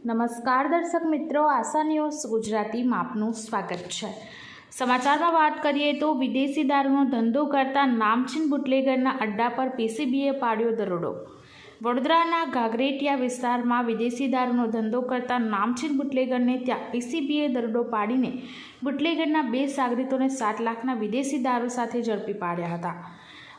નમસ્કાર દર્શક મિત્રો, આશા ન્યૂઝ ગુજરાતીમાં આપનું સ્વાગત છે. સમાચારમાં વાત કરીએ તો વિદેશી દારૂનો ધંધો કરતા નામચીન બુટલેગરના અડ્ડા પર પીસીબીએ પાડ્યો દરોડો. વડોદરાના ઘાઘરેટિયા વિસ્તારમાં વિદેશી દારૂનો ધંધો કરતા નામચીન બુટલેગરને ત્યાં પીસીબીએ દરોડો પાડીને બુટલેગરના બે સાગરીતોને સાત લાખના વિદેશી દારૂ સાથે ઝડપી પાડ્યા હતા.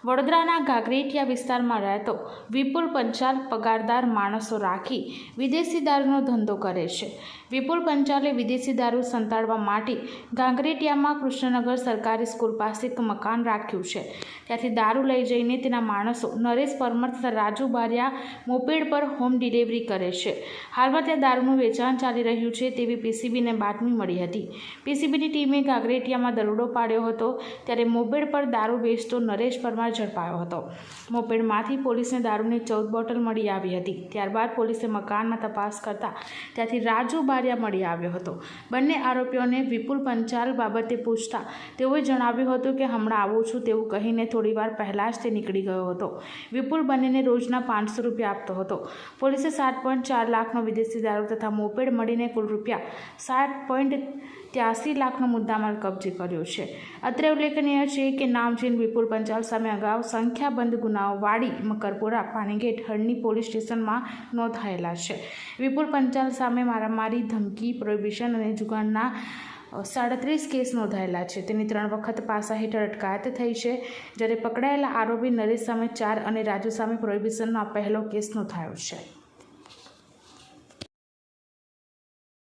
વડોદરાના ઘાઘરેટિયા વિસ્તારમાં રહેતો વિપુલ પંચાલ પગારદાર માણસો રાખી વિદેશી દારૂનો ધંધો કરે છે. વિપુલ પંચાલે વિદેશી દારૂ સંતાડવા માટે ઘાઘરેટિયામાં કૃષ્ણનગર સરકારી સ્કૂલ પાસે એક મકાન રાખ્યું છે. ત્યાંથી દારૂ લઈ જઈને તેના માણસો નરેશ પરમર તથા રાજુ બારિયા મોપેડ પર હોમ ડિલિવરી કરે છે. હાલમાં ત્યાં દારૂનું વેચાણ ચાલી રહ્યું છે તેવી પીસીબીને બાતમી મળી હતી. પીસીબીની ટીમે ઘાઘરેટિયામાં દરોડો પાડ્યો હતો ત્યારે મોપેડ પર દારૂ વેચતો નરેશ પરમાર ઝડપાયો હતો. મોપેડમાંથી પોલીસને દારૂની ચૌદ બોટલ મળી આવી હતી. ત્યારબાદ પોલીસે મકાનમાં તપાસ કરતા ત્યાંથી રાજુ બારિયા મળી આવ્યો હતો. બંને આરોપીઓને વિપુલ પંચાલ બાબતે પૂછતા તેઓએ જણાવ્યું હતું કે, હમણાં આવું છું તેવું કહીને થોડીવાર પહેલાં જ તે નીકળી ગયો હતો. વિપુલ બંનેને રોજના પાંચસો રૂપિયા આપતો હતો. પોલીસે સાત પોઈન્ટ ચાર લાખનો વિદેશી દારૂ તથા મોપેડ મળીને કુલ રૂપિયા સાત પોઈન્ટ ત્યાસી લાખનો મુદ્દામાલ કબજે કર્યો છે. અત્રે ઉલ્લેખનીય છે કે નામચીન વિપુલ પંચાલ સામે અગાઉ સંખ્યાબંધ ગુનાઓ વાડી મકરપુરા પાણીગેટ હળની પોલીસ સ્ટેશનમાં નોંધાયેલા છે. વિપુલ પંચાલ સામે મારામારી, ધમકી, પ્રોહિબિશન અને જુગારના સાડત્રીસ કેસ નોંધાયેલા છે. તેની ત્રણ વખત પાસા હેઠળ અટકાયત થઈ છે. જ્યારે પકડાયેલા આરોપી નરેશ સામે ચાર અને રાજુ સામે પ્રોહિબિશનનો આ પહેલો કેસ નોંધાયો છે.